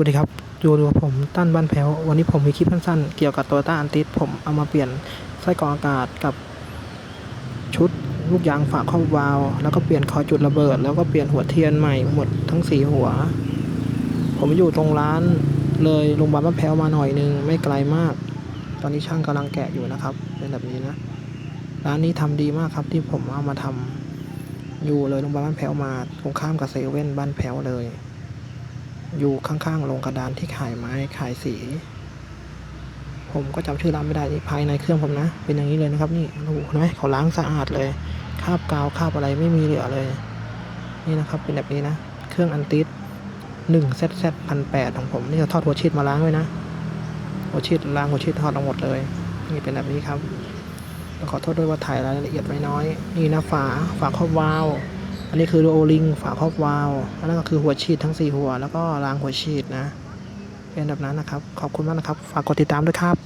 สวัสดีครับอยู่กับผมตั้นบ้านแพ้ว วันนี้ผมมีคลิปสั้นๆ เกี่ยวกับ Toyota a n t i s ผมเอามาเปลี่ยนไส้กรองอากาศกับชุดลูกยางฝาครอบวาล์วแล้วก็เปลี่ยนคอยจุดระเบิด แล้วก็เปลี่ยนหัวเทียนใหม่หมดทั้งสี่หัว ผมอยู่ตรงร้านเลยโรงพยาบาลบ้านแพ้วมาหน่อยนึงไม่ไกลมาก ตอนนี้ช่างกำลังแกะอยู่นะครับ เป็นแบบนี้นะ ร้านนี้ทำดีมากครับที่ผมเอามาทำอยู่เลยโรงพยาบาลบ้านแพ้วมาตรงข้ามกับเซเว่นบ้านแพ้วเลย อยู่ข้างๆโรงกระดานที่ขายไม้ขายสี ผมก็จำชื่อร้านไม่ได้นี่ภายในเครื่องผมนะ เป็นอย่างนี้เลยนะครับ นี่ดูเห็นไหมเขาล้างสะอาดเลยคราบกาวคราบอะไรไม่มีเหลือเลย นี่นะครับเป็นแบบนี้นะ เครื่องอันติสหนึ่งเซตเซตพันแปดของผมนี่จะทอดหัวชีดมาล้างไว้นะหัวชีดล้างหัวชีดทอดทั้งหมดเลย นี่เป็นแบบนี้ครับขอโทษด้วยว่าถ่ายรายละเอียดไว้น้อย นี่นะฝาฝาครอบวาล์ว อันนี้คือโอลิงฝาครอบวาล์วอันนั้นก็คือหัวฉีดทั้ง 4 หัว แล้วก็รางหัวฉีดนะ เป็นแบบนั้นนะครับ ขอบคุณมากนะครับ ฝากกดติดตามด้วยครับ